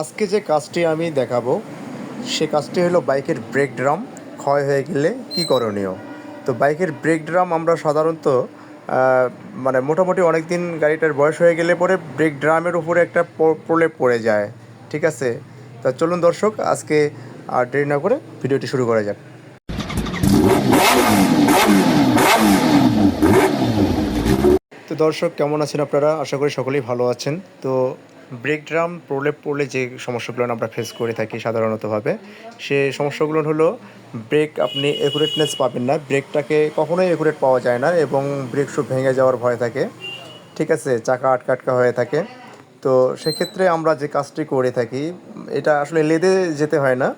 আজকে যে কাজটি আমি দেখাবো, সে কাজটি হলো বাইকের ব্রেক ড্রাম। ক্ষয় হয়ে গেলে কি করণীয়? তো বাইকের ব্রেক ড্রাম আমরা সাধারণত মানে মোটামুটি অনেক দিন গাড়িটার বয়স হয়ে গেলে পরে ব্রেক ড্রামের উপরে একটা প্রলেপ পড়ে যায়। ঠিক আছে? তা চলুন দর্শক, আজকে আর দেরি না করে ভিডিওটি শুরু করা যাক। তো দর্শক, কেমন আছেন আপনারা? আশা করি সকলেই ভালো আছেন। তো ব্রেক ড্রাম প্রলেপ পড়লে যে সমস্যাগুলো আমরা ফেস করে থাকি সাধারণতভাবে, সে সমস্যাগুলো হলো ব্রেক আপনি একুরেটনেস পাবেন না। ব্রেকটাকে কখনোই একুরেট পাওয়া যায় না এবং ব্রেক শু ভেঙে যাওয়ার ভয় থাকে। ঠিক আছে? চাকা আটকা আটকা হয়ে থাকে। তো সেক্ষেত্রে আমরা যে কাজটি করে থাকি, এটা আসলে লেদে যেতে হয় না।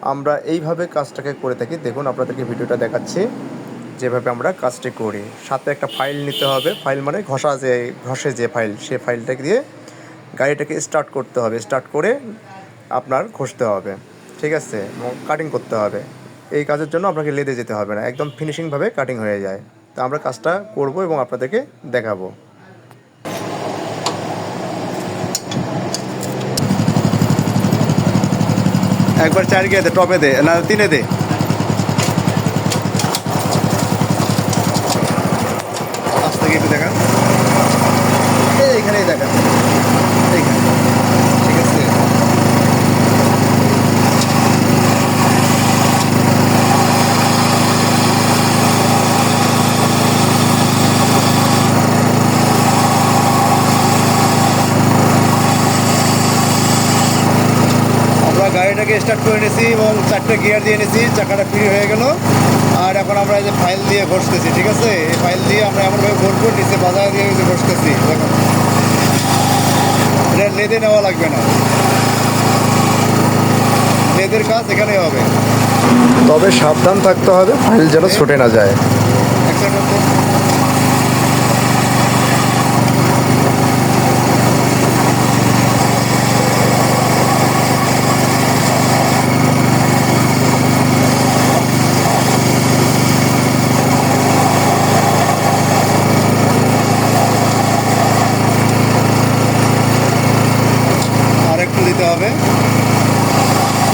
আমরা এইভাবে কাজটাকে করে থাকি। দেখুন, আপনাদেরকে ভিডিওটা দেখাচ্ছি। যেভাবে আমরা কাজটি করি। সাথে একটা ফাইল নিতে হবে। ফাইল মানে ঘষা যে, ঘষে যে ফাইল সে ফাইলটাকে দিয়ে গাড়িটাকে স্টার্ট করতে হবে। স্টার্ট করে আপনার ঘষতে হবে। ঠিক আছে? কাটিং করতে হবে। এই কাজের জন্য আপনাকে লেদে যেতে হবে না। একদম ফিনিশিংভাবে কাটিং হয়ে যায়। তো আমরা কাজটা করব এবং আপনাদেরকে দেখাবো। একবার চার গিয়ে দে টপে দে, না তিনে দে পাঁচ থেকে একটু দেখান এই এখানেই দেখান এইখানে ঠিক আছে আমরা গাড়িটাকে স্টার্ট করে নিয়েছি এবং চারটে গিয়ার দিয়ে নিয়েছি চাকাটা ফ্রি হয়ে গেল। আর এখন আমরা এই যে ফাইল দিয়ে ঘষতেছি ঠিক আছে? এই ফাইল দিয়ে আমরা এমনভাবে ঘষবো নিচে বাজার দিয়ে ঘষতেছি দেখুন। এটা লেদে নেওয়া লাগবে না। লেদের কাজ এখানেই হবে। তবে সাবধান থাকতে হবে ফাইল যেন ছুটে না যায় এক সাইড হতে আর একটু দিতে হবে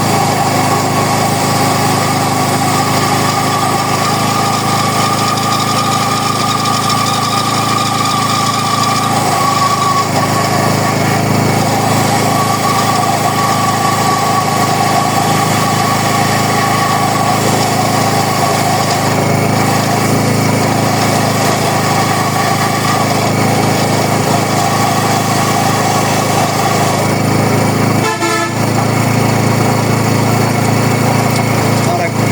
আর একটু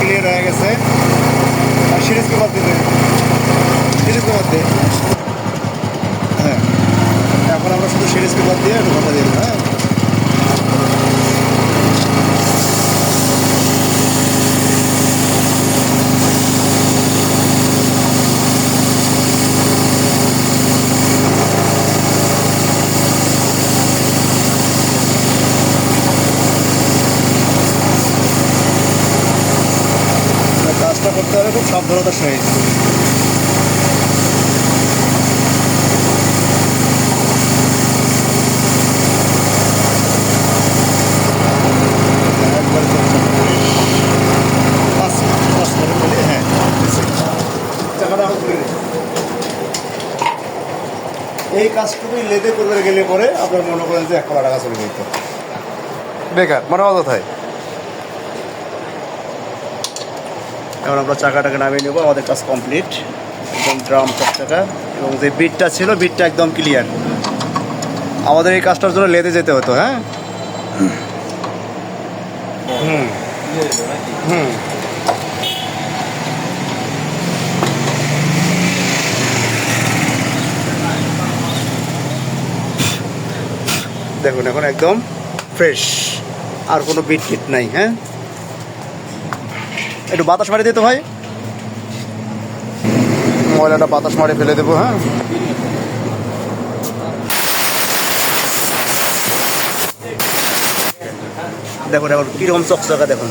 ক্লিয়ার হয়ে গেছে আর সিরিজ পেপার দিতে সিরিজ হ্যাঁ। এখন আমরা শুধু সিরিজ পেপার দিয়ে একটু কথা দিয়ে হ্যাঁ। করতে হবে খুব সাবধানতার সহিত একবার চলছে। পাঁচ পাঁচ করে বলি হ্যাঁ চাকাটা আউট করে দে। এই কাজটুকুই লেদে করবে গেলে পরে আপনার মনে করেন যে এক কোটি টাকা চলে যেত। বেকার মানে অযথায় এখন আমরা চাকাটাকে নামিয়ে নেব আমাদের কাজ কমপ্লিট। একদম ড্রাম চার চাকা এবং যে বিটটা ছিল বিটটা একদম ক্লিয়ার। আমাদের এই কাজটার জন্য লেদে যেতে হতো হ্যাঁ? হুম। হুম। দেখুন, এখন একদম ফ্রেশ আর কোনো বিট টিট নাই হ্যাঁ? একটু বাতাস মারি দিতে ভাই। ময়লাটা বাতাস মারে ফেলে দেবো হ্যাঁ? দেখুন, এখন কীরকম চকচকা দেখুন।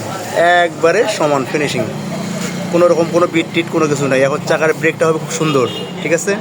একবারে সমান ফিনিশিং কোনো রকম কোনো বিট টিট কোনো কিছু নাই। এখন চাকার ব্রেকটা হবে খুব সুন্দর, ঠিক আছে?